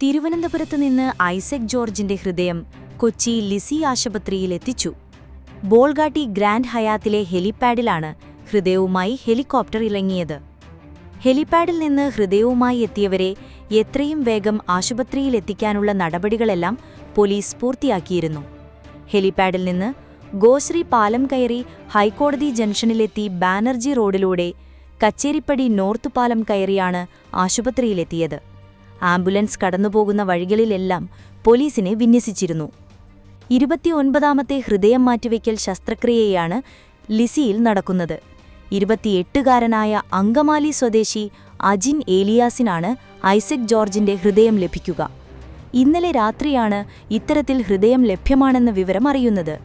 തിരുവനന്തപുരത്ത് നിന്ന് ഐസക് ജോർജിന്റെ ഹൃദയം കൊച്ചി ലിസി ആശുപത്രിയിൽ എത്തിച്ചു. ബോൾഗാട്ടി ഗ്രാൻഡ് ഹയാത്തിലെ ഹെലിപാഡിലാണ് ഹൃദയവുമായി ഹെലികോപ്റ്റർ ഇറങ്ങിയത്. ഹെലിപാഡിൽ നിന്ന് ഹൃദയവുമായി എത്തിയവരെ എത്രയും വേഗം ആശുപത്രിയിലെത്തിക്കാനുള്ള നടപടികളെല്ലാം പോലീസ് പൂർത്തിയാക്കിയിരുന്നു. ഹെലിപാഡിൽ നിന്ന് ഗോശ്രീ പാലം കയറി ഹൈക്കോടതി ജംഗ്ഷനിലെത്തി ബാനർജി റോഡിലൂടെ കച്ചേരിപ്പടി നോർത്ത് പാലം കയറിയാണ് ആശുപത്രിയിലെത്തിയത്. ആംബുലൻസ് കടന്നുപോകുന്ന വഴികളിലെല്ലാം പോലീസിനെ വിന്യസിച്ചിരുന്നു. ഇരുപത്തിയൊൻപതാമത്തെ ഹൃദയം മാറ്റിവയ്ക്കൽ ശസ്ത്രക്രിയയാണ് ലിസിയിൽ നടക്കുന്നത്. ഇരുപത്തിയെട്ടുകാരനായ അങ്കമാലി സ്വദേശി അജിൻ ഏലിയാസിനാണ് ഐസക് ജോർജിന്റെ ഹൃദയം ലഭിക്കുക. ഇന്നലെ രാത്രിയാണ് ഇത്തരത്തിൽ ഹൃദയം ലഭ്യമാണെന്ന വിവരം അറിയുന്നത്.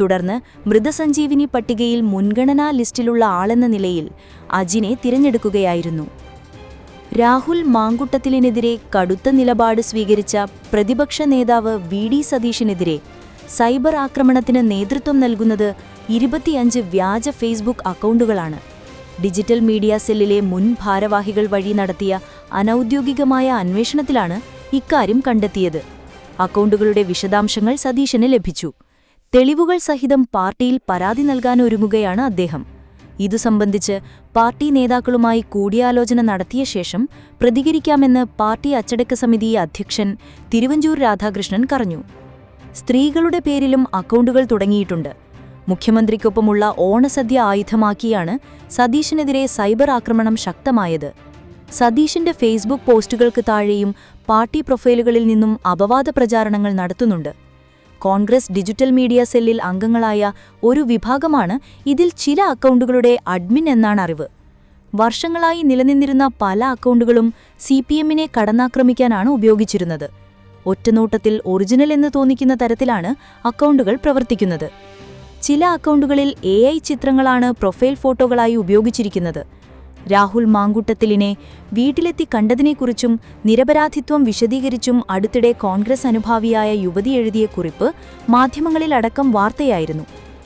തുടർന്ന് മൃതസഞ്ജീവിനി പട്ടികയിൽ മുൻഗണനാ ലിസ്റ്റിലുള്ള ആളെന്ന നിലയിൽ അജിനെ തിരഞ്ഞെടുക്കുകയായിരുന്നു. രാഹുൽ മാങ്കുട്ടത്തിലിനെതിരെ കടുത്ത നിലപാട് സ്വീകരിച്ച പ്രതിപക്ഷ നേതാവ് വി ഡി സതീഷിനെതിരെ സൈബർ ആക്രമണത്തിന് നേതൃത്വം നൽകുന്നത് ഇരുപത്തിയഞ്ച് വ്യാജ ഫേസ്ബുക്ക് അക്കൗണ്ടുകളാണ്. ഡിജിറ്റൽ മീഡിയ സെല്ലിലെ മുൻ ഭാരവാഹികൾ വഴി നടത്തിയ അനൌദ്യോഗികമായ അന്വേഷണത്തിലാണ് ഇക്കാര്യം കണ്ടെത്തിയത്. അക്കൗണ്ടുകളുടെ വിശദാംശങ്ങൾ സതീശന് ലഭിച്ചു. തെളിവുകൾ സഹിതം പാർട്ടിയിൽ പരാതി നൽകാനൊരുങ്ങുകയാണ് അദ്ദേഹം. ഇതു സംബന്ധിച്ച് പാർട്ടി നേതാക്കളുമായി കൂടിയാലോചന നടത്തിയ ശേഷം പ്രതികരിക്കാമെന്ന് പാർട്ടി അച്ചടക്ക സമിതി അധ്യക്ഷൻ തിരുവഞ്ചൂർ രാധാകൃഷ്ണൻ പറഞ്ഞു. സ്ത്രീകളുടെ പേരിലും അക്കൗണ്ടുകൾ തുടങ്ങിയിട്ടുണ്ട്. മുഖ്യമന്ത്രിക്കൊപ്പമുള്ള ഓണസദ്യ ആയുധമാക്കിയാണ് സതീഷിനെതിരെ സൈബർ ആക്രമണം ശക്തമായത്. സതീഷിന്റെ ഫേസ്ബുക്ക് പോസ്റ്റുകൾക്ക് താഴെയും പാർട്ടി പ്രൊഫൈലുകളിൽ നിന്നും അപവാദ പ്രചാരണങ്ങൾ നടത്തുന്നുണ്ട്. കോൺഗ്രസ് ഡിജിറ്റൽ മീഡിയ സെല്ലിൽ അംഗങ്ങളായ ഒരു വിഭാഗമാണ് ഇതിൽ ചില അക്കൗണ്ടുകളുടെ അഡ്മിൻ എന്നാണ് അറിവ്. വർഷങ്ങളായി നിലനിന്നിരുന്ന പല അക്കൗണ്ടുകളും സി പി എമ്മിനെ കടന്നാക്രമിക്കാനാണ് ഉപയോഗിച്ചിരുന്നത്. ഒറ്റനോട്ടത്തിൽ ഒറിജിനൽ എന്ന് തോന്നിക്കുന്ന തരത്തിലാണ് അക്കൗണ്ടുകൾ പ്രവർത്തിക്കുന്നത്. ചില അക്കൗണ്ടുകളിൽ എ ചിത്രങ്ങളാണ് പ്രൊഫൈൽ ഫോട്ടോകളായി ഉപയോഗിച്ചിരിക്കുന്നത്. രാഹുൽ മാങ്കുട്ടത്തിലിനെ വീട്ടിലെത്തി കണ്ടതിനെക്കുറിച്ചും നിരപരാധിത്വം വിശദീകരിച്ചും അടുത്തിടെ കോൺഗ്രസ് അനുഭാവിയായ യുവതി എഴുതിയ കുറിപ്പ് മാധ്യമങ്ങളിലടക്കം വാർത്തയായിരുന്നു.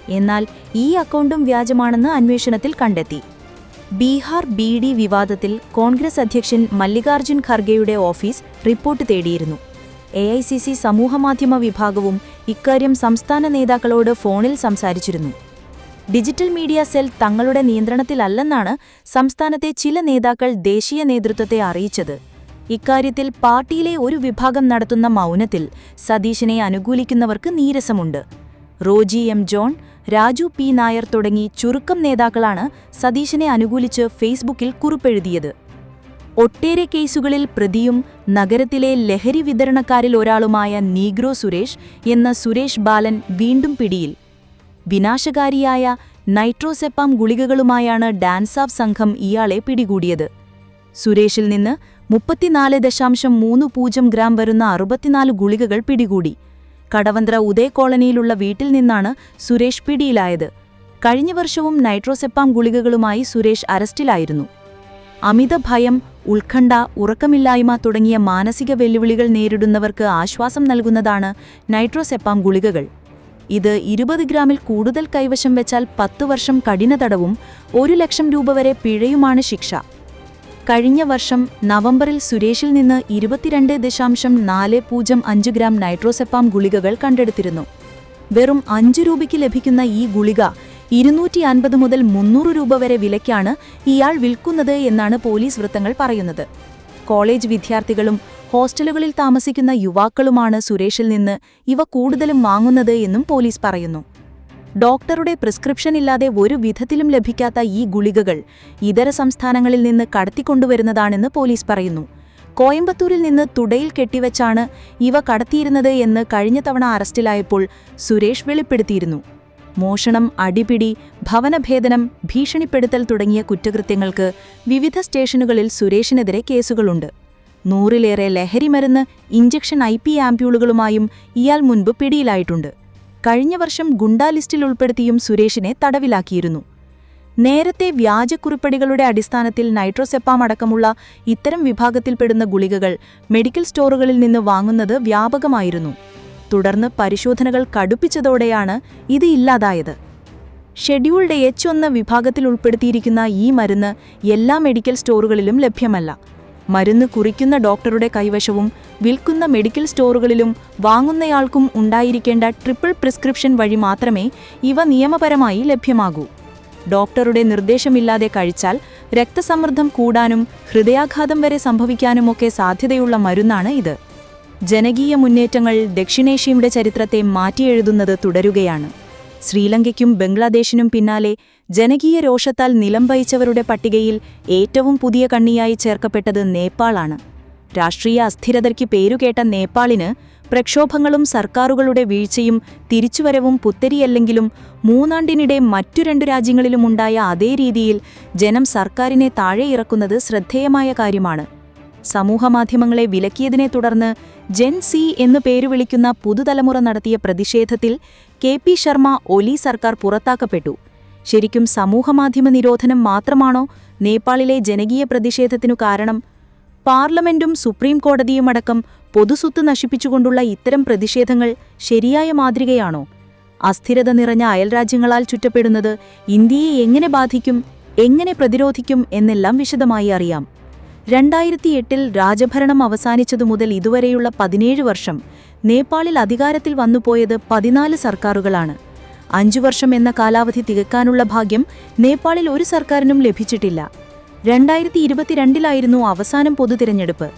എന്നാൽ ഈ അക്കൗണ്ടും വ്യാജമാണെന്ന് അന്വേഷണത്തിൽ കണ്ടെത്തി. ബീഹാർ ബി ഡി വിവാദത്തിൽ കോൺഗ്രസ് അധ്യക്ഷൻ മല്ലികാർജുൻ ഖർഗെയുടെ ഓഫീസ് റിപ്പോർട്ട് തേടിയിരുന്നു. എ ഐ സി സി സമൂഹമാധ്യമ വിഭാഗവും ഇക്കാര്യം സംസ്ഥാന നേതാക്കളോട് ഫോണിൽ സംസാരിച്ചിരുന്നു. ഡിജിറ്റൽ മീഡിയ സെൽ തങ്ങളുടെ നിയന്ത്രണത്തിലല്ലെന്നാണ് സംസ്ഥാനത്തെ ചില നേതാക്കൾ ദേശീയ നേതൃത്വത്തെ അറിയിച്ചത്. ഇക്കാര്യത്തിൽ പാർട്ടിയിലെ ഒരു വിഭാഗം നടത്തുന്ന മൗനത്തിൽ സതീശനെ അനുകൂലിക്കുന്നവർക്ക് നീരസമുണ്ട്. റോജി എം ജോൺ രാജു പി നായർ തുടങ്ങി ചുരുക്കം നേതാക്കളാണ് സതീശനെ അനുകൂലിച്ച് ഫേസ്ബുക്കിൽ കുറിപ്പെഴുതിയത്. ഒട്ടേറെ കേസുകളിൽ പ്രതിയും നഗരത്തിലെ ലഹരി വിതരണക്കാരിൽ ഒരാളുമായ നീഗ്രോ സുരേഷ് എന്ന സുരേഷ് ബാലൻ വീണ്ടും പിടിയിൽ. വിനാശകാരിയായ നൈട്രോസെപ്പാം ഗുളികകളുമായാണ് ഡാൻസ് ഓഫ് സംഘം ഇയാളെ പിടികൂടിയത്. സുരേഷിൽ നിന്ന് മുപ്പത്തിനാല് ദശാംശം മൂന്ന് പൂജ്യം ഗ്രാം വരുന്ന അറുപത്തിനാല് ഗുളികകൾ പിടികൂടി. കടവന്ത്ര ഉദയ കോളനിയിലുള്ള വീട്ടിൽ നിന്നാണ് സുരേഷ് പിടിയിലായത്. കഴിഞ്ഞ വർഷവും നൈട്രോസെപ്പാം ഗുളികകളുമായി സുരേഷ് അറസ്റ്റിലായിരുന്നു. അമിത ഭയം ഉത്കണ്ഠ ഉറക്കമില്ലായ്മ തുടങ്ങിയ മാനസിക വെല്ലുവിളികൾ നേരിടുന്നവർക്ക് ആശ്വാസം നൽകുന്നതാണ് നൈട്രോസെപ്പാം ഗുളികകൾ. ഇത് ഇരുപത് ഗ്രാമിൽ കൂടുതൽ കൈവശം വെച്ചാൽ പത്തു വർഷം കഠിന തടവും ഒരു ലക്ഷം രൂപ വരെ പിഴയുമാണ് ശിക്ഷ. കഴിഞ്ഞ വർഷം നവംബറിൽ സുരേഷിൽ നിന്ന് ഇരുപത്തിരണ്ട് ദശാംശം നാല് പൂജ്യം അഞ്ച് ഗ്രാം നൈട്രോസെപ്പാം ഗുളികകൾ കണ്ടെടുത്തിരുന്നു. വെറും അഞ്ച് രൂപയ്ക്ക് ലഭിക്കുന്ന ഈ ഗുളിക ഇരുന്നൂറ്റി അൻപത് മുതൽ മുന്നൂറ് രൂപ വരെ വിലയ്ക്കാണ് ഇയാൾ വിൽക്കുന്നത് എന്നാണ് പോലീസ് വൃത്തങ്ങൾ പറയുന്നത്. കോളേജ് വിദ്യാർത്ഥികളും ഹോസ്റ്റലുകളിൽ താമസിക്കുന്ന യുവാക്കളുമാണ് സുരേഷിൽ നിന്ന് ഇവ കൂടുതലും വാങ്ങുന്നത് എന്നും പോലീസ് പറയുന്നു. ഡോക്ടറുടെ പ്രിസ്ക്രിപ്ഷൻ ഇല്ലാതെ ഒരു വിധത്തിലും ലഭിക്കാത്ത ഈ ഗുളികകൾ ഇതര സംസ്ഥാനങ്ങളിൽ നിന്ന് കടത്തിക്കൊണ്ടുവരുന്നതാണെന്ന് പോലീസ് പറയുന്നു. കോയമ്പത്തൂരിൽ നിന്ന് തുടയിൽ കെട്ടിവച്ചാണ് ഇവ കടത്തിയിരുന്നത് എന്ന് കഴിഞ്ഞ തവണ അറസ്റ്റിലായപ്പോൾ സുരേഷ് വെളിപ്പെടുത്തിയിരുന്നു. മോഷണം അടിപിടി ഭവനഭേദനം ഭീഷണിപ്പെടുത്തൽ തുടങ്ങിയ കുറ്റകൃത്യങ്ങൾക്ക് വിവിധ സ്റ്റേഷനുകളിൽ സുരേഷിനെതിരെ കേസുകളുണ്ട്. നൂറിലേറെ ലഹരിമരുന്ന് ഇഞ്ചക്ഷൻ ഐ പി ആംപ്യൂളുകളുമായും ഇയാൾ മുൻപ് പിടിയിലായിട്ടുണ്ട്. കഴിഞ്ഞ വർഷം ഗുണ്ടാ ലിസ്റ്റിൽ ഉൾപ്പെടുത്തിയും സുരേഷിനെ തടവിലാക്കിയിരുന്നു. നേരത്തെ വ്യാജക്കുറിപ്പടികളുടെ അടിസ്ഥാനത്തിൽ നൈട്രോസെപ്പാം അടക്കമുള്ള ഇത്തരം വിഭാഗത്തിൽപ്പെടുന്ന ഗുളികകൾ മെഡിക്കൽ സ്റ്റോറുകളിൽ നിന്ന് വാങ്ങുന്നത് വ്യാപകമായിരുന്നു. തുടർന്ന് പരിശോധനകൾ കടുപ്പിച്ചതോടെയാണ് ഇത് ഇല്ലാതായത്. ഷെഡ്യൂൾഡ് എച്ച് ഒന്ന് വിഭാഗത്തിൽ ഉൾപ്പെടുത്തിയിരിക്കുന്ന ഈ മരുന്ന് എല്ലാ മെഡിക്കൽ സ്റ്റോറുകളിലും ലഭ്യമല്ല. മരുന്ന് കുറിക്കുന്ന ഡോക്ടറുടെ കൈവശവും വിൽക്കുന്ന മെഡിക്കൽ സ്റ്റോറുകളിലും വാങ്ങുന്നയാൾക്കും ഉണ്ടായിരിക്കേണ്ട ട്രിപ്പിൾ പ്രിസ്ക്രിപ്ഷൻ വഴി മാത്രമേ ഇവ നിയമപരമായി ലഭ്യമാകൂ. ഡോക്ടറുടെ നിർദ്ദേശമില്ലാതെ കഴിച്ചാൽ രക്തസമ്മർദ്ദം കൂടാനും ഹൃദയാഘാതം വരെ സംഭവിക്കാനുമൊക്കെ സാധ്യതയുള്ള മരുന്നാണ് ഇത്. ജനകീയ മുന്നേറ്റങ്ങൾ ദക്ഷിണേഷ്യയുടെ ചരിത്രത്തെ മാറ്റിയെഴുതുന്നത് തുടരുകയാണ്. ശ്രീലങ്കയ്ക്കും ബംഗ്ലാദേശിനും പിന്നാലെ ജനകീയ രോഷത്താൽ നിലംപയിച്ചവരുടെ പട്ടികയിൽ ഏറ്റവും പുതിയ കണ്ണിയായി ചേർക്കപ്പെട്ടത് നേപ്പാളാണ്. രാഷ്ട്രീയ അസ്ഥിരതയ്ക്ക് പേരുകേട്ട നേപ്പാളിന് പ്രക്ഷോഭങ്ങളും സർക്കാരുകളുടെ വീഴ്ചയും തിരിച്ചുവരവും പുത്തരിയല്ലെങ്കിലും മൂന്നാണ്ടിനിടെ മറ്റു രണ്ടു രാജ്യങ്ങളിലുമുണ്ടായ അതേ രീതിയിൽ ജനം സർക്കാരിനെ താഴെയിറക്കുന്നത് ശ്രദ്ധേയമായ കാര്യമാണ്. സമൂഹമാധ്യമങ്ങളെ വിലക്കിയതിനെ തുടർന്ന് ജെൻ സി എന്നു പേരുവിളിക്കുന്ന പുതുതലമുറ നടത്തിയ പ്രതിഷേധത്തിൽ കെ പി ശർമ്മ ഒലി സർക്കാർ പുറത്താക്കപ്പെട്ടു. ശരിക്കും സമൂഹമാധ്യമ നിരോധനം മാത്രമാണോ നേപ്പാളിലെ ജനകീയ പ്രതിഷേധത്തിനു കാരണം? പാർലമെന്റും സുപ്രീം കോടതിയുമടക്കം പൊതുസ്വത്ത് നശിപ്പിച്ചുകൊണ്ടുള്ള ഇത്തരം പ്രതിഷേധങ്ങൾ ശരിയായ മാതൃകയാണോ? അസ്ഥിരത നിറഞ്ഞ അയൽരാജ്യങ്ങളാൽ ചുറ്റപ്പെടുന്നത് ഇന്ത്യയെ എങ്ങനെ ബാധിക്കും എങ്ങനെ പ്രതിരോധിക്കും എന്നെല്ലാം വിശദമായി അറിയാം. രണ്ടായിരത്തി എട്ടിൽ രാജഭരണം അവസാനിച്ചതു മുതൽ ഇതുവരെയുള്ള പതിനേഴ് വർഷം നേപ്പാളിൽ അധികാരത്തിൽ വന്നുപോയത് പതിനാല് സർക്കാരുകളാണ്. അഞ്ചു വർഷം എന്ന കാലാവധി തികക്കാനുള്ള ഭാഗ്യം നേപ്പാളിൽ ഒരു സർക്കാരിനും ലഭിച്ചിട്ടില്ല. രണ്ടായിരത്തി ഇരുപത്തിരണ്ടിലായിരുന്നു അവസാനം പൊതു തിരഞ്ഞെടുപ്പ്.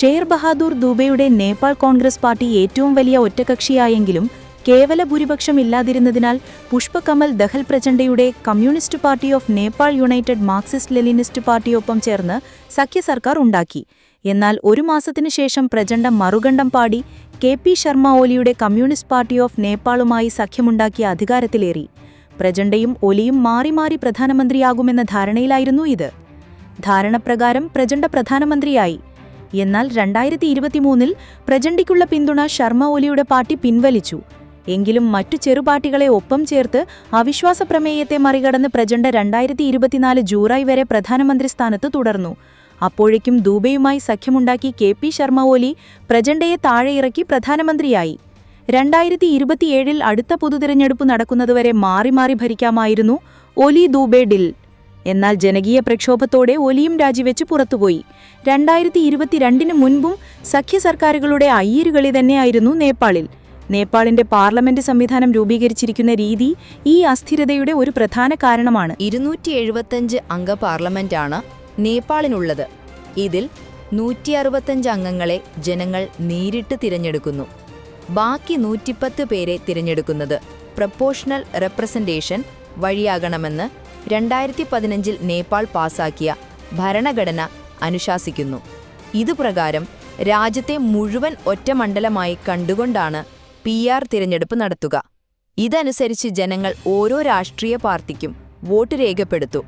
ഷെയർ ബഹാദൂർ ദൂബെയുടെ നേപ്പാൾ കോൺഗ്രസ് പാർട്ടി ഏറ്റവും വലിയ ഒറ്റകക്ഷിയായെങ്കിലും കേവല ഭൂരിപക്ഷം ഇല്ലാതിരുന്നതിനാൽ Pushpa Kamal Dahal പ്രചണ്ഡയുടെ Communist Party of Nepal United Marxist Leninist പാർട്ടിയൊപ്പം ചേർന്ന് സഖ്യ സർക്കാർ ഉണ്ടാക്കി. എന്നാൽ ഒരു മാസത്തിനു ശേഷം പ്രചണ്ഡ മറുകണ്ഠം പാടി കെ പി ശർമ്മ ഓലിയുടെ കമ്മ്യൂണിസ്റ്റ് പാർട്ടി ഓഫ് നേപ്പാളുമായി സഖ്യമുണ്ടാക്കിയ അധികാരത്തിലേറി. പ്രചണ്ഡയും ഒലിയും മാറി മാറി പ്രധാനമന്ത്രിയാകുമെന്ന ധാരണയിലായിരുന്നു ഇത്. ധാരണപ്രകാരം പ്രചണ്ഡ പ്രധാനമന്ത്രിയായി. എന്നാൽ രണ്ടായിരത്തി ഇരുപത്തിമൂന്നിൽ പ്രചണ്ഡിക്കുള്ള പിന്തുണ ശർമ്മ ഒലിയുടെ പാർട്ടി പിൻവലിച്ചു. എങ്കിലും മറ്റു ചെറുപാർട്ടികളെ ഒപ്പം ചേർത്ത് അവിശ്വാസ പ്രമേയത്തെ മറികടന്ന് പ്രചണ്ഡ രണ്ടായിരത്തി ഇരുപത്തിനാല് ജൂലൈ വരെ പ്രധാനമന്ത്രി സ്ഥാനത്ത് തുടർന്നു. അപ്പോഴേക്കും ദൂബെയുമായി സഖ്യമുണ്ടാക്കി കെ പി ശർമ്മ ഒലി പ്രചണ്ഡയെ താഴെയിറക്കി പ്രധാനമന്ത്രിയായി. രണ്ടായിരത്തി ഇരുപത്തിയേഴിൽ അടുത്ത പൊതുതിരഞ്ഞെടുപ്പ് നടക്കുന്നതുവരെ മാറി മാറി ഭരിക്കാമായിരുന്നു ഒലി ദൂബെ ഡിൽ. എന്നാൽ ജനകീയ പ്രക്ഷോഭത്തോടെ ഒലിയും രാജിവെച്ച് പുറത്തുപോയി. രണ്ടായിരത്തി ഇരുപത്തിരണ്ടിന് മുൻപും സഖ്യ സർക്കാരുകളുടെ അയ്യരുകളി തന്നെയായിരുന്നു നേപ്പാളിൽ. നേപ്പാളിന്റെ പാർലമെന്റ് സംവിധാനം രൂപീകരിച്ചിരിക്കുന്ന രീതി ഈ അസ്ഥിരതയുടെ ഒരു പ്രധാന കാരണമാണ്. ഇരുന്നൂറ്റി എഴുപത്തഞ്ച് അംഗ പാർലമെന്റാണ് നേപ്പാളിനുള്ളത്. ഇതിൽ നൂറ്റി അറുപത്തഞ്ച് അംഗങ്ങളെ ജനങ്ങൾ നേരിട്ട് തിരഞ്ഞെടുക്കുന്നു. ബാക്കി നൂറ്റിപ്പത്ത് പേരെ തിരഞ്ഞെടുക്കുന്നത് പ്രപ്പോഷണൽ റെപ്രസെന്റേഷൻ വഴിയാകണമെന്ന് രണ്ടായിരത്തി പതിനഞ്ചിൽ നേപ്പാൾ പാസാക്കിയ ഭരണഘടന അനുശാസിക്കുന്നു. ഇതുപ്രകാരം രാജ്യത്തെ മുഴുവൻ ഒറ്റ മണ്ഡലമായി കണ്ടുകൊണ്ടാണ് പി ആർ തിരഞ്ഞെടുപ്പ് നടത്തുക. ഇതനുസരിച്ച് ജനങ്ങൾ ഓരോ രാഷ്ട്രീയ പാർട്ടിക്കും വോട്ട് രേഖപ്പെടുത്തു.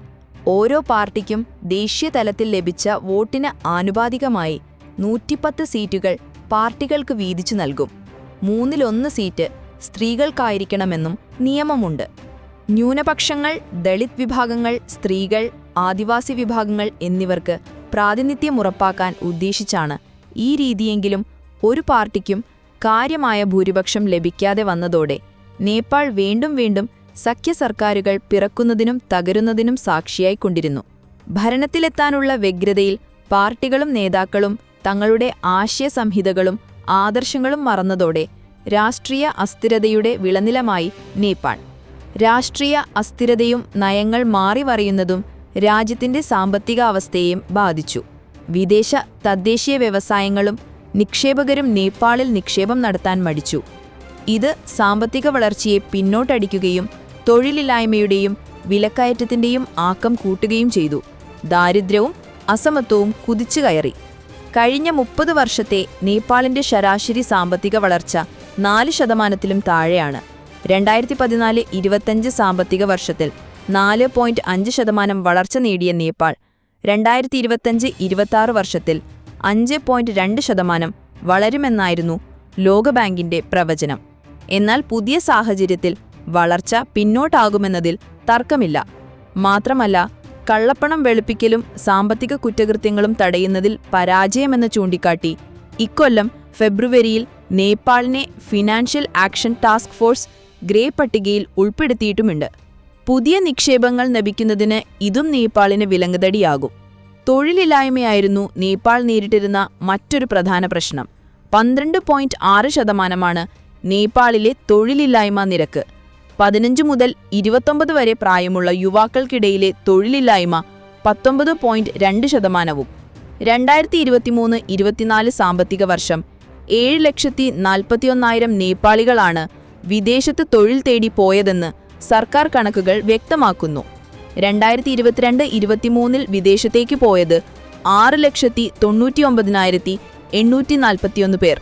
ഓരോ പാർട്ടിക്കും ദേശീയ തലത്തിൽ ലഭിച്ച വോട്ടിന് ആനുപാതികമായി നൂറ്റിപ്പത്ത് സീറ്റുകൾ പാർട്ടികൾക്ക് വീതിച്ചു നൽകും. മൂന്നിലൊന്ന് സീറ്റ് സ്ത്രീകൾക്കായിരിക്കണമെന്നും നിയമമുണ്ട്. ന്യൂനപക്ഷങ്ങൾ ദളിത് വിഭാഗങ്ങൾ സ്ത്രീകൾ ആദിവാസി വിഭാഗങ്ങൾ എന്നിവർക്ക് പ്രാതിനിധ്യം ഉറപ്പാക്കാൻ ഉദ്ദേശിച്ചാണ് ഈ രീതിയെങ്കിലും ഒരു പാർട്ടിക്കും കാര്യമായ ഭൂരിപക്ഷം ലഭിക്കാതെ വന്നതോടെ നേപ്പാൾ വീണ്ടും വീണ്ടും സഖ്യ സർക്കാരുകൾ പിറക്കുന്നതിനും തകരുന്നതിനും സാക്ഷിയായിക്കൊണ്ടിരുന്നു. ഭരണത്തിലെത്താനുള്ള വ്യഗ്രതയിൽ പാർട്ടികളും നേതാക്കളും തങ്ങളുടെ ആശയ സംഹിതകളും ആദർശങ്ങളും മറന്നതോടെ രാഷ്ട്രീയ അസ്ഥിരതയുടെ വിളനിലമായി നേപ്പാൾ. രാഷ്ട്രീയ അസ്ഥിരതയും നയങ്ങൾ മാറിവറിയുന്നതും രാജ്യത്തിന്റെ സാമ്പത്തിക അവസ്ഥയെയും ബാധിച്ചു. വിദേശ തദ്ദേശീയ വ്യവസായങ്ങളും നിക്ഷേപകരും നേപ്പാളിൽ നിക്ഷേപം നടത്താൻ മടിച്ചു. ഇത് സാമ്പത്തിക വളർച്ചയെ പിന്നോട്ടടിക്കുകയും തൊഴിലില്ലായ്മയുടെയും വിലക്കയറ്റത്തിന്റെയും ആക്കം കൂട്ടുകയും ചെയ്തു. ദാരിദ്ര്യവും അസമത്വവും കുതിച്ചു കയറി. കഴിഞ്ഞ മുപ്പത് വർഷത്തെ നേപ്പാളിന്റെ ശരാശരി സാമ്പത്തിക വളർച്ച നാല് ശതമാനത്തിലും താഴെയാണ്. രണ്ടായിരത്തി പതിനാല് ഇരുപത്തഞ്ച് സാമ്പത്തിക വർഷത്തിൽ നാല് പോയിന്റ് അഞ്ച് ശതമാനം വളർച്ച നേടിയ നേപ്പാൾ രണ്ടായിരത്തി ഇരുപത്തഞ്ച് ഇരുപത്താറ് വർഷത്തിൽ അഞ്ച് പോയിന്റ് രണ്ട് ശതമാനം വളരുമെന്നായിരുന്നു ലോകബാങ്കിന്റെ പ്രവചനം. എന്നാൽ പുതിയ സാഹചര്യത്തിൽ വളർച്ച പിന്നോട്ടാകുമെന്നതിൽ തർക്കമില്ല. മാത്രമല്ല കള്ളപ്പണം വെളുപ്പിക്കലും സാമ്പത്തിക കുറ്റകൃത്യങ്ങളും തടയുന്നതിൽ പരാജയമെന്ന് ചൂണ്ടിക്കാട്ടി ഇക്കൊല്ലം ഫെബ്രുവരിയിൽ നേപ്പാളിനെ financial action task force grey പട്ടികയിൽ ഉൾപ്പെടുത്തിയിട്ടുമുണ്ട്. പുതിയ നിക്ഷേപങ്ങൾ ലഭിക്കുന്നതിന് ഇതും നേപ്പാളിന് വിലങ്ങുതടിയാകും. തൊഴിലില്ലായ്മയായിരുന്നു നേപ്പാൾ നേരിട്ടിരുന്ന മറ്റൊരു പ്രധാന പ്രശ്നം. പന്ത്രണ്ട് പോയിന്റ് ആറ് ശതമാനമാണ് നേപ്പാളിലെ തൊഴിലില്ലായ്മ നിരക്ക്. പതിനഞ്ച് മുതൽ ഇരുപത്തൊമ്പത് വരെ പ്രായമുള്ള യുവാക്കൾക്കിടയിലെ തൊഴിലില്ലായ്മ പത്തൊമ്പത് പോയിന്റ് രണ്ട് ശതമാനവും. രണ്ടായിരത്തി ഇരുപത്തിമൂന്ന് ഇരുപത്തിനാല് സാമ്പത്തിക വർഷം ഏഴ് ലക്ഷത്തി നാൽപ്പത്തിയൊന്നായിരം നേപ്പാളികളാണ് വിദേശത്ത് തൊഴിൽ തേടി പോയതെന്ന് സർക്കാർ കണക്കുകൾ വ്യക്തമാക്കുന്നു. രണ്ടായിരത്തി ഇരുപത്തിരണ്ട് ഇരുപത്തിമൂന്നിൽ വിദേശത്തേക്ക് പോയത് ആറ് ലക്ഷത്തി തൊണ്ണൂറ്റി ഒമ്പതിനായിരത്തി എണ്ണൂറ്റി നാൽപ്പത്തിയൊന്ന് പേർ.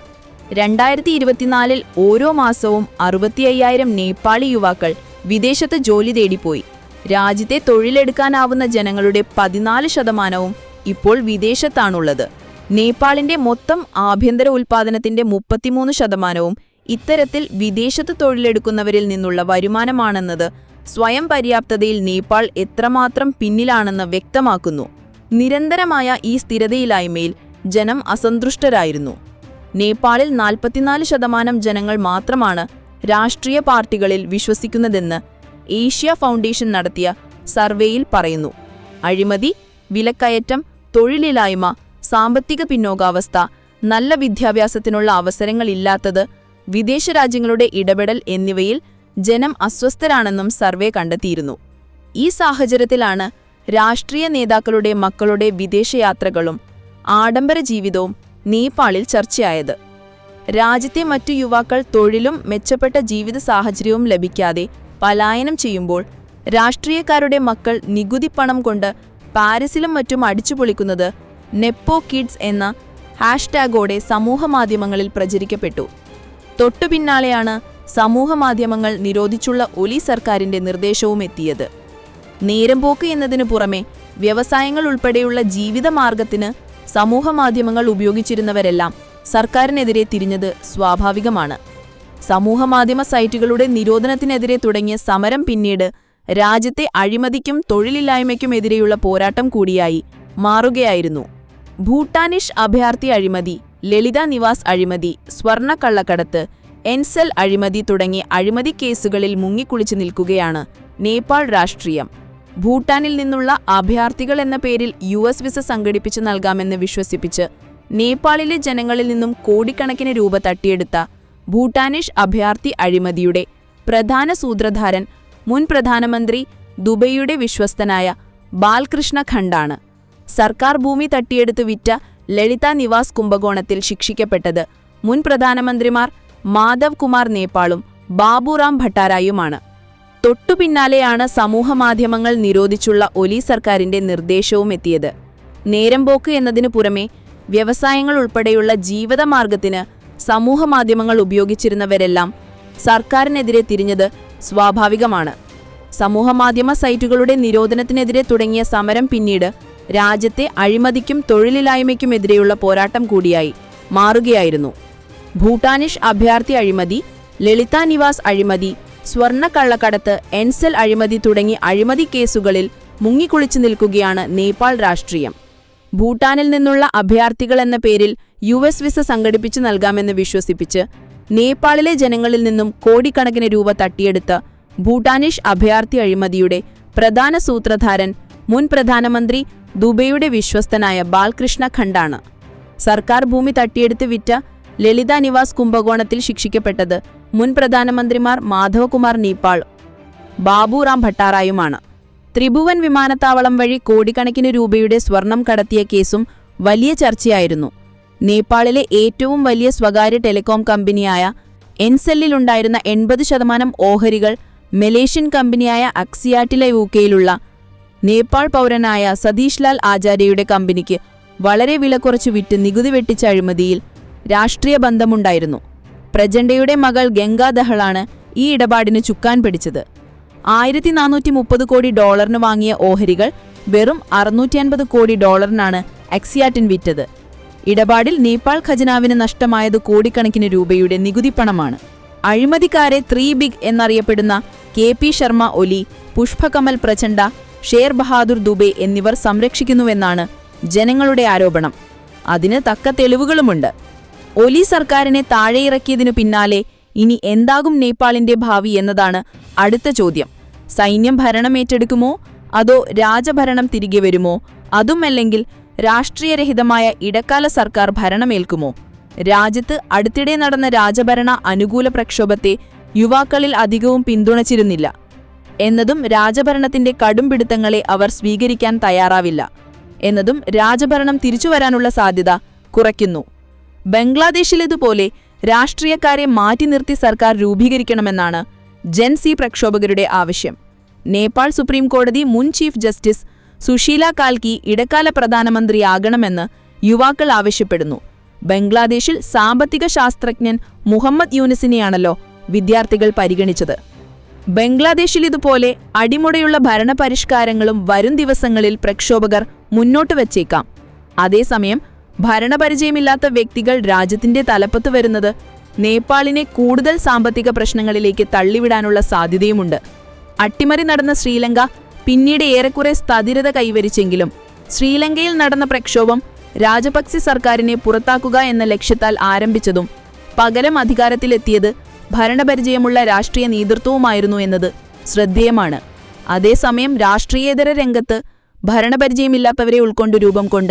രണ്ടായിരത്തി ഇരുപത്തിനാലിൽ ഓരോ മാസവും അറുപത്തി അയ്യായിരം നേപ്പാളി യുവാക്കൾ വിദേശത്ത് ജോലി തേടിപ്പോയി. രാജ്യത്തെ തൊഴിലെടുക്കാനാവുന്ന ജനങ്ങളുടെ പതിനാല് ശതമാനവും ഇപ്പോൾ വിദേശത്താണുള്ളത്. നേപ്പാളിന്റെ മൊത്തം ആഭ്യന്തര ഉൽപ്പാദനത്തിന്റെ മുപ്പത്തിമൂന്ന് ശതമാനവും ഇത്തരത്തിൽ വിദേശത്ത് തൊഴിലെടുക്കുന്നവരിൽ നിന്നുള്ള വരുമാനമാണെന്നത് സ്വയം പര്യാപ്തതയിൽ നേപ്പാൾ എത്രമാത്രം പിന്നിലാണെന്ന് വ്യക്തമാക്കുന്നു. നിരന്തരമായ ഈ സ്ഥിരതയില്ലായ്മയിൽ ജനം അസന്തുഷ്ടരായിരുന്നു. നേപ്പാളിൽ നാൽപ്പത്തിനാല് ശതമാനം ജനങ്ങൾ മാത്രമാണ് രാഷ്ട്രീയ പാർട്ടികളിൽ വിശ്വസിക്കുന്നതെന്ന് ഏഷ്യ ഫൗണ്ടേഷൻ നടത്തിയ സർവേയിൽ പറയുന്നു. അഴിമതി വിലക്കയറ്റം തൊഴിലില്ലായ്മ സാമ്പത്തിക പിന്നോക്കാവസ്ഥ നല്ല വിദ്യാഭ്യാസത്തിനുള്ള അവസരങ്ങളില്ലാത്തത് വിദേശ രാജ്യങ്ങളുടെ ഇടപെടൽ എന്നിവയിൽ ജനം അസ്വസ്ഥരാണെന്നും സർവേ കണ്ടെത്തിയിരുന്നു. ഈ സാഹചര്യത്തിലാണ് രാഷ്ട്രീയ നേതാക്കളുടെ മക്കളുടെ വിദേശയാത്രകളും ആഡംബര ജീവിതവും നേപ്പാളിൽ ചർച്ചയായത്. രാജ്യത്തെ മറ്റു യുവാക്കൾ തൊഴിലും മെച്ചപ്പെട്ട ജീവിത സാഹചര്യവും ലഭിക്കാതെ പലായനം ചെയ്യുമ്പോൾ രാഷ്ട്രീയക്കാരുടെ മക്കൾ നികുതി പണം കൊണ്ട് പാരീസിലും മറ്റും അടിച്ചുപൊളിക്കുന്നത് നെപ്പോ കിഡ്സ് എന്ന ഹാഷ്ടാഗോടെ സമൂഹമാധ്യമങ്ങളിൽ പ്രചരിക്കപ്പെട്ടു. തൊട്ടു പിന്നാലെയാണ് സമൂഹമാധ്യമങ്ങൾ നിരോധിച്ചുള്ള ഒലി സർക്കാരിന്റെ നിർദ്ദേശവും എത്തിയത്. നേരംപോക്ക് എന്നതിനു പുറമെ വ്യവസായങ്ങൾ ഉൾപ്പെടെയുള്ള ജീവിതമാർഗത്തിന് സമൂഹമാധ്യമങ്ങൾ ഉപയോഗിച്ചിരുന്നവരെല്ലാം സർക്കാരിനെതിരെ തിരിഞ്ഞത് സ്വാഭാവികമാണ്. സമൂഹമാധ്യമ സൈറ്റുകളുടെ നിരോധനത്തിനെതിരെ തുടങ്ങിയ സമരം പിന്നീട് രാജ്യത്തെ അഴിമതിക്കും തൊഴിലില്ലായ്മയ്ക്കുമെതിരെയുള്ള പോരാട്ടം കൂടിയായി മാറുകയായിരുന്നു. ഭൂട്ടാനിഷ് അഭയാർത്ഥി അഴിമതി ലളിത നിവാസ് അഴിമതി സ്വർണക്കള്ളക്കടത്ത് എൻസെൽ അഴിമതി തുടങ്ങി അഴിമതി കേസുകളിൽ മുങ്ങിക്കുളിച്ചു നിൽക്കുകയാണ് നേപ്പാൾ രാഷ്ട്രീയം. ഭൂട്ടാനിൽ നിന്നുള്ള അഭയാർത്ഥികൾ എന്ന പേരിൽ യു എസ് വിസ സംഘടിപ്പിച്ചു നൽകാമെന്ന് വിശ്വസിപ്പിച്ച് നേപ്പാളിലെ ജനങ്ങളിൽ നിന്നും കോടിക്കണക്കിന് രൂപ തട്ടിയെടുത്ത ഭൂട്ടാനിഷ് അഭയാർത്ഥി അഴിമതിയുടെ പ്രധാന സൂത്രധാരൻ മുൻ പ്രധാനമന്ത്രി ദുബൈയുടെ വിശ്വസ്തനായ ബാൽകൃഷ്ണ ഖണ്ഡാണ്. സർക്കാർ ഭൂമി തട്ടിയെടുത്ത് വിറ്റ ലളിത നിവാസ് കുംഭകോണത്തിൽ ശിക്ഷിക്കപ്പെട്ടത് മുൻ പ്രധാനമന്ത്രിമാർ മാധവ് കുമാർ നേപ്പാളും ബാബുറാം ഭട്ടാരായുമാണ്. തൊട്ടുപിന്നാലെയാണ് സമൂഹമാധ്യമങ്ങൾ നിരോധിച്ചുള്ള ഒലി സർക്കാരിന്റെ നിർദ്ദേശവും എത്തിയത്. നേരംപോക്ക് എന്നതിനു പുറമെ വ്യവസായങ്ങൾ ഉൾപ്പെടെയുള്ള ജീവിതമാർഗത്തിന് സമൂഹമാധ്യമങ്ങൾ ഉപയോഗിച്ചിരുന്നവരെല്ലാം സർക്കാരിനെതിരെ തിരിഞ്ഞത് സ്വാഭാവികമാണ്. സമൂഹമാധ്യമ സൈറ്റുകളുടെ നിരോധനത്തിനെതിരെ തുടങ്ങിയ സമരം പിന്നീട് രാജ്യത്തെ അഴിമതിക്കും തൊഴിലില്ലായ്മയ്ക്കുമെതിരെയുള്ള പോരാട്ടം കൂടിയായി മാറുകയായിരുന്നു. ഭൂട്ടാനിഷ് അഭയാർത്ഥി അഴിമതി ലളിത നിവാസ് അഴിമതി സ്വർണക്കള്ളക്കടത്ത് എൻസെൽ അഴിമതി തുടങ്ങി അഴിമതി കേസുകളിൽ മുങ്ങിക്കുളിച്ചു നിൽക്കുകയാണ് നേപ്പാൾ രാഷ്ട്രീയം. ഭൂട്ടാനിൽ നിന്നുള്ള അഭയാർത്ഥികൾ എന്ന പേരിൽ യു എസ് വിസ സംഘടിപ്പിച്ചു നൽകാമെന്ന് വിശ്വസിപ്പിച്ച് നേപ്പാളിലെ ജനങ്ങളിൽ നിന്നും കോടിക്കണക്കിന് രൂപ തട്ടിയെടുത്ത ഭൂട്ടാനിഷ് അഭയാർത്ഥി അഴിമതിയുടെ പ്രധാന സൂത്രധാരൻ മുൻ പ്രധാനമന്ത്രി ദുബൈയുടെ വിശ്വസ്തനായ ബാൽകൃഷ്ണ ഖണ്ഡാണ്. സർക്കാർ ഭൂമി തട്ടിയെടുത്ത് വിറ്റ ലളിത നിവാസ് കുംഭകോണത്തിൽ ശിക്ഷിക്കപ്പെട്ടത് മുൻ പ്രധാനമന്ത്രിമാർ മാധവകുമാർ നേപ്പാൾ ബാബുറാം ഭട്ടാറായുമാണ്. ത്രിഭുവൻ വിമാനത്താവളം വഴി കോടിക്കണക്കിന് രൂപയുടെ സ്വർണം കടത്തിയ കേസും വലിയ ചർച്ചയായിരുന്നു. നേപ്പാളിലെ ഏറ്റവും വലിയ സ്വകാര്യ ടെലികോം കമ്പനിയായ എൻസെല്ലിലുണ്ടായിരുന്ന എൺപത് ശതമാനം ഓഹരികൾ മലേഷ്യൻ കമ്പനിയായ അക്സിയാറ്റിലെ യുകെയിലുള്ള നേപ്പാൾ പൗരനായ സതീഷ് ലാൽ ആചാര്യയുടെ കമ്പനിക്ക് വളരെ വില കുറച്ച് വിറ്റ് നികുതി വെട്ടിച്ച അഴിമതിയിൽ രാഷ്ട്രീയ ബന്ധമുണ്ടായിരുന്നു. പ്രജണ്ടയുടെ മകൾ ഗംഗാ ദഹളാണ് ഈ ഇടപാടിന് ചുക്കാൻ പിടിച്ചത്. ആയിരത്തി നാനൂറ്റി മുപ്പത് കോടി ഡോളറിന് വാങ്ങിയ ഓഹരികൾ വെറും അറുന്നൂറ്റി അൻപത് കോടി ഡോളറിനാണ് എക്സിയാറ്റിൻ വിറ്റത്. ഇടപാടിൽ നേപ്പാൾ ഖജനാവിന് നഷ്ടമായത് കോടിക്കണക്കിന് രൂപയുടെ നികുതി പണമാണ്. അഴിമതിക്കാരെ ത്രീ ബിഗ് എന്നറിയപ്പെടുന്ന കെ പി ശർമ്മ ഒലി പുഷ്പകമൽ പ്രചണ്ഡ ഷേർ ബഹാദൂർ ദുബെ എന്നിവർ സംരക്ഷിക്കുന്നുവെന്നാണ് ജനങ്ങളുടെ ആരോപണം. അതിന് തക്ക തെളിവുകളുമുണ്ട്. ഒലി സർക്കാരിനെ താഴെയിറക്കിയതിനു പിന്നാലെ ഇനി എന്താകും നേപ്പാളിന്റെ ഭാവി എന്നതാണ് അടുത്ത ചോദ്യം. സൈന്യം ഭരണം ഏറ്റെടുക്കുമോ? അതോ രാജഭരണം തിരികെ വരുമോ? അതുമല്ലെങ്കിൽ രാഷ്ട്രീയരഹിതമായ ഇടക്കാല സർക്കാർ ഭരണമേൽക്കുമോ? രാജ്യത്ത് അടുത്തിടെ നടന്ന രാജഭരണ അനുകൂല പ്രക്ഷോഭത്തെ യുവാക്കളിൽ അധികവും പിന്തുണച്ചിരുന്നില്ല. എന്നതും രാജഭരണത്തിന്റെ കടുംപിടുത്തങ്ങളെ അവർ സ്വീകരിക്കാൻ തയ്യാറാവില്ല. എന്നതും രാജഭരണം തിരിച്ചുവരാനുള്ള സാധ്യത കുറയ്ക്കുന്നു. ബംഗ്ലാദേശിലേതുപോലെ രാഷ്ട്രീയക്കാരെ മാറ്റി നിർത്തി സർക്കാർ രൂപീകരിക്കണമെന്നാണ് ജൻസി പ്രക്ഷോഭകരുടെ ആവശ്യം. നേപ്പാൾ സുപ്രീം കോടതി മുൻ ചീഫ് ജസ്റ്റിസ് സുശീല കാൽക്കി ഇടക്കാല പ്രധാനമന്ത്രിയാകണമെന്ന് യുവാക്കൾ ആവശ്യപ്പെടുന്നു. ബംഗ്ലാദേശിൽ സാമ്പത്തിക ശാസ്ത്രജ്ഞൻ മുഹമ്മദ് യൂനിസിനെയാണല്ലോ വിദ്യാർത്ഥികൾ പരിഗണിച്ചത്. ബംഗ്ലാദേശിൽ ഇതുപോലെ അടിമുടയുള്ള ഭരണപരിഷ്കാരങ്ങളും വരും ദിവസങ്ങളിൽ പ്രക്ഷോഭകർ മുന്നോട്ട് വച്ചേക്കാം. അതേസമയം ഭരണപരിചയമില്ലാത്ത വ്യക്തികൾ രാജ്യത്തിന്റെ തലപ്പത്ത് വരുന്നത് നേപ്പാളിനെ കൂടുതൽ സാമ്പത്തിക പ്രശ്നങ്ങളിലേക്ക് തള്ളിവിടാനുള്ള സാധ്യതയുമുണ്ട്. അട്ടിമറി നടന്ന ശ്രീലങ്ക പിന്നീട് ഏറെക്കുറെ സ്ഥിരത കൈവരിച്ചെങ്കിലും ശ്രീലങ്കയിൽ നടന്ന പ്രക്ഷോഭം രാജപക്സെ സർക്കാരിനെ പുറത്താക്കുക എന്ന ലക്ഷ്യത്താൽ ആരംഭിച്ചതും പകരം അധികാരത്തിലെത്തിയത് ഭരണപരിചയമുള്ള രാഷ്ട്രീയ നേതൃത്വവുമായിരുന്നു എന്നത് ശ്രദ്ധേയമാണ്. അതേസമയം രാഷ്ട്രീയേതര രംഗത്ത് ഭരണപരിചയമില്ലാത്തവരെ ഉൾക്കൊണ്ട് രൂപം കൊണ്ട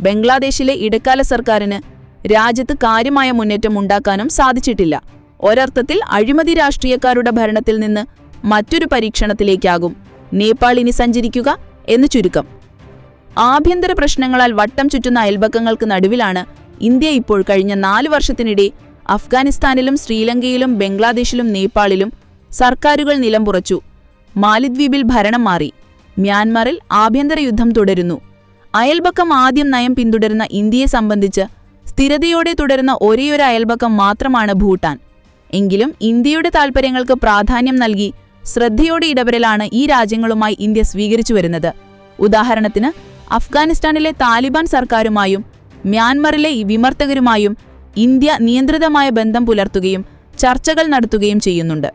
ബംഗ്ലാദേശിലെ ഇടക്കാല സർക്കാരിന് രാജ്യത്ത് കാര്യമായ മുന്നേറ്റം ഉണ്ടാക്കാനും സാധിച്ചിട്ടില്ല. ഒരർത്ഥത്തിൽ അഴിമതി രാഷ്ട്രീയക്കാരുടെ ഭരണത്തിൽ നിന്ന് മറ്റൊരു പരീക്ഷണത്തിലേക്കാകും. നേപ്പാൾ ഇനി സഞ്ചരിക്കുക എന്ന് ചുരുക്കം. ആഭ്യന്തര പ്രശ്നങ്ങളാൽ വട്ടം ചുറ്റുന്ന അയൽപക്കങ്ങൾക്ക് നടുവിലാണ് ഇന്ത്യ ഇപ്പോൾ കഴിഞ്ഞ നാല് വർഷത്തിനിടെ അഫ്ഗാനിസ്ഥാനിലും ശ്രീലങ്കയിലും ബംഗ്ലാദേശിലും നേപ്പാളിലും സർക്കാരുകൾ നിലംപുറച്ചു മാലിദ്വീപിൽ ഭരണം മാറി. മ്യാൻമറിൽ ആഭ്യന്തര യുദ്ധം തുടരുന്നു. അയൽപക്കം ആദ്യം നയം പിന്തുടരുന്ന ഇന്ത്യയെ സംബന്ധിച്ച് സ്ഥിരതയോടെ തുടരുന്ന ഒരേയൊരു അയൽപക്കം മാത്രമാണ് ഭൂട്ടാൻ. എങ്കിലും ഇന്ത്യയുടെ താൽപ്പര്യങ്ങൾക്ക് പ്രാധാന്യം നൽകി ശ്രദ്ധയോടെ ഇടപെടലാണ് ഈ രാജ്യങ്ങളുമായി ഇന്ത്യ സ്വീകരിച്ചു വരുന്നത്. ഉദാഹരണത്തിന് അഫ്ഗാനിസ്ഥാനിലെ താലിബാൻ സർക്കാരുമായും മ്യാൻമറിലെ വിമർത്തകരുമായും ഇന്ത്യ നിയന്ത്രിതമായ ബന്ധം പുലർത്തുകയും ചർച്ചകൾ നടത്തുകയും ചെയ്യുന്നുണ്ട്.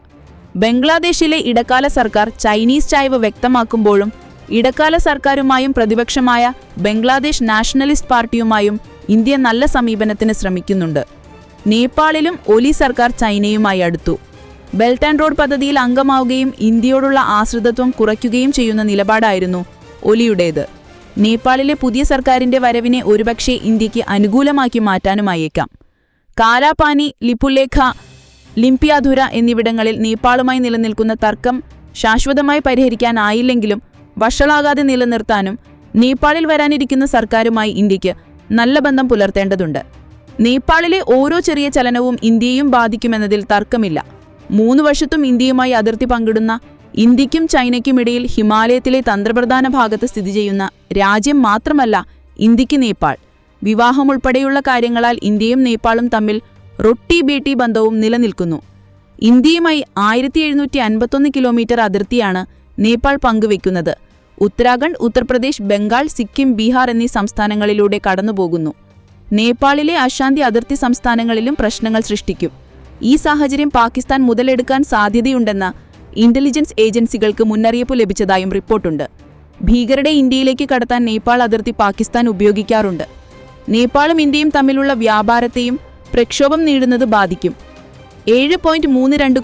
ബംഗ്ലാദേശിലെ ഇടക്കാല സർക്കാർ ചൈനീസ് ചായ്വ് വ്യക്തമാക്കുമ്പോഴും ഇടക്കാല സർക്കാരുമായും പ്രതിപക്ഷമായ ബംഗ്ലാദേശ് നാഷണലിസ്റ്റ് പാർട്ടിയുമായും ഇന്ത്യ നല്ല സമീപനത്തിന് ശ്രമിക്കുന്നുണ്ട്. നേപ്പാളിലും ഒലി സർക്കാർ ചൈനയുമായി അടുത്തു. ബെൽറ്റ് ആൻഡ് റോഡ് പദ്ധതിയിൽ അംഗമാവുകയും ഇന്ത്യയോടുള്ള ആശ്രിതത്വം കുറയ്ക്കുകയും ചെയ്യുന്ന നിലപാടായിരുന്നു ഒലിയുടേത്. നേപ്പാളിലെ പുതിയ സർക്കാരിന്റെ വരവിനെ ഒരുപക്ഷെ ഇന്ത്യയ്ക്ക് അനുകൂലമാക്കി മാറ്റാനുമായേക്കാം. കാലാപാനി ലിപുലേഖ ലിംപിയാധുര എന്നിവിടങ്ങളിൽ നേപ്പാളുമായി നിലനിൽക്കുന്ന തർക്കം ശാശ്വതമായി പരിഹരിക്കാനായില്ലെങ്കിലും വഷളാകാതെ നിലനിർത്താനും നേപ്പാളിൽ വരാനിരിക്കുന്ന സർക്കാരുമായി ഇന്ത്യയ്ക്ക് നല്ല ബന്ധം പുലർത്തേണ്ടതുണ്ട്. നേപ്പാളിലെ ഓരോ ചെറിയ ചലനവും ഇന്ത്യയും ബാധിക്കുമെന്നതിൽ തർക്കമില്ല. മൂന്ന് വർഷത്തും ഇന്ത്യയുമായി അതിർത്തി പങ്കിടുന്ന ഇന്ത്യക്കും ചൈനയ്ക്കുമിടയിൽ ഹിമാലയത്തിലെ തന്ത്രപ്രധാന ഭാഗത്ത് സ്ഥിതി ചെയ്യുന്ന രാജ്യം മാത്രമല്ല ഇന്ത്യയ്ക്ക് നേപ്പാൾ. വിവാഹം ഉൾപ്പെടെയുള്ള കാര്യങ്ങളാൽ ഇന്ത്യയും നേപ്പാളും തമ്മിൽ റൊട്ടി ബേട്ടി ബന്ധവും നിലനിൽക്കുന്നു. ഇന്ത്യയുമായി ആയിരത്തി എഴുന്നൂറ്റി അൻപത്തൊന്ന് കിലോമീറ്റർ അതിർത്തിയാണ് നേപ്പാൾ പങ്കുവെക്കുന്നത് ഉത്തരാഖണ്ഡ് ഉത്തർപ്രദേശ് ബംഗാൾ സിക്കിം ബീഹാർ എന്നീ സംസ്ഥാനങ്ങളിലൂടെ കടന്നുപോകുന്നു. നേപ്പാളിലെ അശാന്തി അതിർത്തി സംസ്ഥാനങ്ങളിലും പ്രശ്നങ്ങൾ സൃഷ്ടിക്കും. ഈ സാഹചര്യം പാകിസ്ഥാൻ മുതലെടുക്കാൻ സാധ്യതയുണ്ടെന്ന ഇന്റലിജൻസ് ഏജൻസികൾക്ക് മുന്നറിയിപ്പ് ലഭിച്ചതായും റിപ്പോർട്ടുണ്ട്. ഭീകരരെ ഇന്ത്യയിലേക്ക് കടത്താൻ നേപ്പാൾ അതിർത്തി പാകിസ്ഥാൻ ഉപയോഗിക്കാറുണ്ട്. നേപ്പാളും ഇന്ത്യയും തമ്മിലുള്ള വ്യാപാരത്തെയും പ്രക്ഷോഭം നേടുന്നത് ബാധിക്കും. ഏഴ് പോയിന്റ് മൂന്ന് രണ്ട്